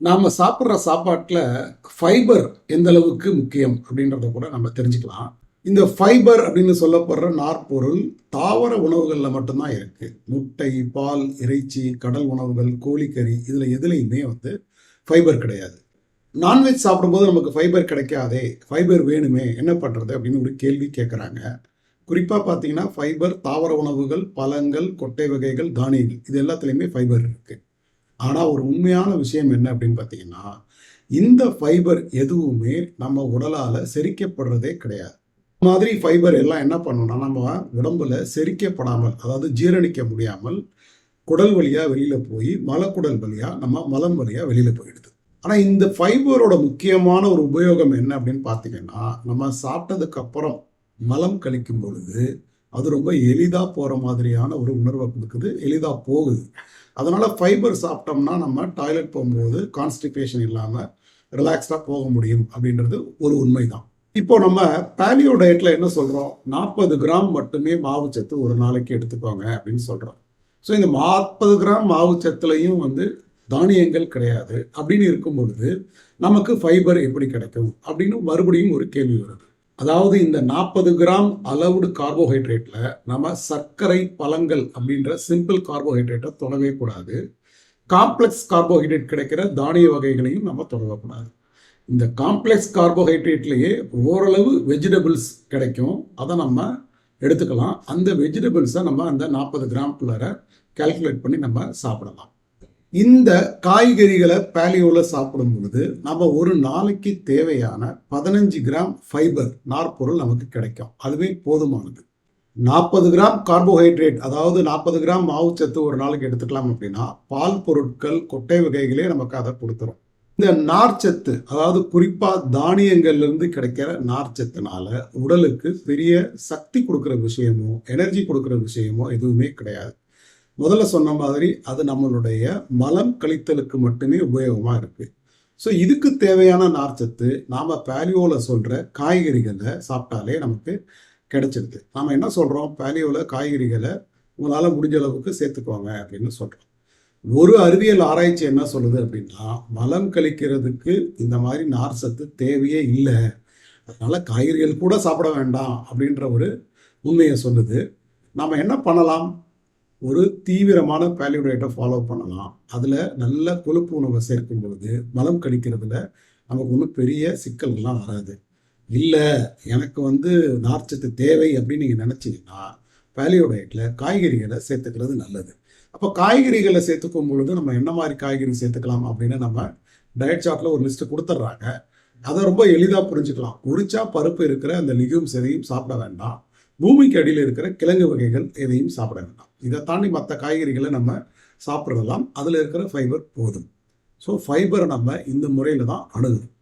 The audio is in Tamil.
நாம் சாப்பிட்ற சாப்பாட்டில் ஃபைபர் எந்த அளவுக்கு முக்கியம் அப்படின்றத கூட நம்ம தெரிஞ்சுக்கலாம். இந்த ஃபைபர் அப்படின்னு சொல்லப்படுற நார்ப்பொருள் தாவர உணவுகளில் மட்டும்தான் இருக்குது முட்டை பால் இறைச்சி கடல் உணவுகள் கோழிக்கறி இதில் எதுலேயுமே வந்து ஃபைபர் கிடையாது. நான்வெஜ் சாப்பிடும்போது நமக்கு ஃபைபர் கிடைக்காதே ஃபைபர் வேணுமே என்ன பண்ணுறது அப்படின்னு ஒரு கேள்வி கேட்குறாங்க குறிப்பாக பார்த்தீங்கன்னா ஃபைபர் தாவர உணவுகள் பழங்கள் கொட்டை வகைகள் தானியங்கள் இது எல்லாத்துலேயுமே ஃபைபர் இருக்குது ஆனால் ஒரு உண்மையான விஷயம் என்ன அப்படின்னு பார்த்தீங்கன்னா இந்த ஃபைபர் எதுவுமே நம்ம உடலால் செரிக்கப்படுறதே கிடையாது. மாதிரி ஃபைபர் எல்லாம் என்ன பண்ணணும்னா நம்ம உடம்புல செரிக்கப்படாமல் அதாவது ஜீரணிக்க முடியாமல் குடல் வழியாக வெளியில் போய் மலக்குடல் வழியாக நம்ம மலம் வழியாக வெளியில் போயிடுது. ஆனால் இந்த ஃபைபரோட முக்கியமான ஒரு உபயோகம் என்ன அப்படின்னு பார்த்தீங்கன்னா நம்ம சாப்பிட்டதுக்கு அப்புறம் மலம் கழிக்கும் பொழுது அது ரொம்ப எளிதாக போகிற மாதிரியான ஒரு உணர்வை கொடுக்குது. எளிதாக போகுது. அதனால் ஃபைபர் சாப்பிட்டோம்னா நம்ம டாய்லெட் போகும்போது கான்ஸ்டிபேஷன் இல்லாமல் ரிலாக்ஸ்டாக போக முடியும் அப்படின்றது ஒரு உண்மை தான் இப்போ நம்ம பேலியோ டயட்டில் என்ன சொல்கிறோம் நாற்பது கிராம் மட்டுமே மாவுச்சத்து ஒரு நாளைக்கு எடுத்துக்கோங்க அப்படின்னு சொல்கிறோம் ஸோ இந்த நாற்பது கிராம் மாவுச்சத்துலையும் வந்து தானியங்கள் கிடையாது. அப்படின்னு இருக்கும் பொழுது நமக்கு ஃபைபர் எப்படி கிடைக்கும்? அப்படின்னு மறுபடியும் ஒரு கேள்வி வருது. அதாவது இந்த நாற்பது கிராம் அளவுடு கார்போஹைட்ரேட்டில் நம்ம சர்க்கரை பழங்கள் அப்படின்ற சிம்பிள் கார்போஹைட்ரேட்டை தொடவே கூடாது. காம்ப்ளெக்ஸ் கார்போஹைட்ரேட் கிடைக்கிற தானிய வகைகளையும் நம்ம தொடங்கக்கூடாது இந்த காம்ப்ளெக்ஸ் கார்போஹைட்ரேட்லேயே ஓரளவு வெஜிடபிள்ஸ் கிடைக்கும். அதை நம்ம எடுத்துக்கலாம். அந்த வெஜிடபிள்ஸை நம்ம அந்த நாற்பது கிராம்குள்ளார கால்குலேட் பண்ணி நம்ம சாப்பிடலாம். இந்த காய்கறிகளை பேலியோவில் சாப்பிடும் பொழுது நம்ம ஒரு நாளைக்கு தேவையான பதினஞ்சு கிராம் ஃபைபர் நார்ப்பொருள் நமக்கு கிடைக்கும். அதுவே போதுமானது. நாற்பது கிராம் கார்போஹைட்ரேட் அதாவது நாற்பது கிராம் மாவுச்சத்து ஒரு நாளைக்கு எடுத்துக்கலாம் அப்படின்னா பால் பொருட்கள் கொட்டை வகைகளே நமக்கு அதை கொடுத்துரும். இந்த நார்ச்சத்து அதாவது குறிப்பாக தானியங்கள்லேருந்து கிடைக்கிற நார்ச்சத்துனால உடலுக்கு பெரிய சக்தி கொடுக்குற விஷயமோ எனர்ஜி கொடுக்குற விஷயமோ எதுவுமே கிடையாது. முதல்ல சொன்ன மாதிரி அது நம்மளுடைய மலம் கழித்தலுக்கு மட்டுமே உபயோகமாக இருக்குது ஸோ இதுக்கு தேவையான நார்ச்சத்து நாம் பேலியோவில் சொல்கிற காய்கறிகளை சாப்பிட்டாலே நமக்கு கிடைச்சிருது. நாம் என்ன சொல்கிறோம் பேலியோவில் காய்கறிகளை உங்களால் முடிஞ்ச அளவுக்கு சேர்த்துக்குவாங்க அப்படின்னு சொல்கிறோம் ஒரு அறிவியல் ஆராய்ச்சி என்ன சொல்லுது அப்படின்னா மலம் கழிக்கிறதுக்கு இந்த மாதிரி நார் சத்து தேவையே இல்லை. அதனால் காய்கறிகள் கூட சாப்பிட வேண்டாம் அப்படின்ற ஒரு உண்மையை சொல்லுது. நாம் என்ன பண்ணலாம்? ஒரு தீவிரமான பேலியோடேட்டை ஃபாலோ பண்ணலாம். அதில் நல்ல கொழுப்பு உணவை சேர்க்கும் பொழுது மலம் கழிக்கிறதுல நமக்கு ஒன்றும் பெரிய சிக்கல்கள்லாம் வராது. இல்லை எனக்கு வந்து நார்ச்சத்து தேவை அப்படின்னு நீங்கள் நினச்சிங்கன்னா பேலியோ டயட்டில் காய்கறிகளை சேர்த்துக்கிறது நல்லது. அப்போ காய்கறிகளை சேர்த்துக்கும் பொழுது நம்ம என்ன மாதிரி காய்கறி சேர்த்துக்கலாம் அப்படின்னு நம்ம டயட் சார்ட்டில் ஒரு லிஸ்ட்டு கொடுத்துட்றாங்க அதை ரொம்ப எளிதாக புரிஞ்சுக்கலாம். உரிச்சா பருப்பு இருக்கிற அந்த லிக்யூம்ஸ் எதையும் சாப்பிட வேண்டாம். பூமிக்கு அடியில் இருக்கிற கிழங்கு வகைகள் எதையும் சாப்பிட வேண்டாம். இதை தாண்டி மற்ற காய்கறிகளை நம்ம சாப்பிடலாம் அதில் இருக்கிற ஃபைபர் போதும். ஸோ ஃபைபரை நம்ம இந்த முறையில் தான் அணுகணும்.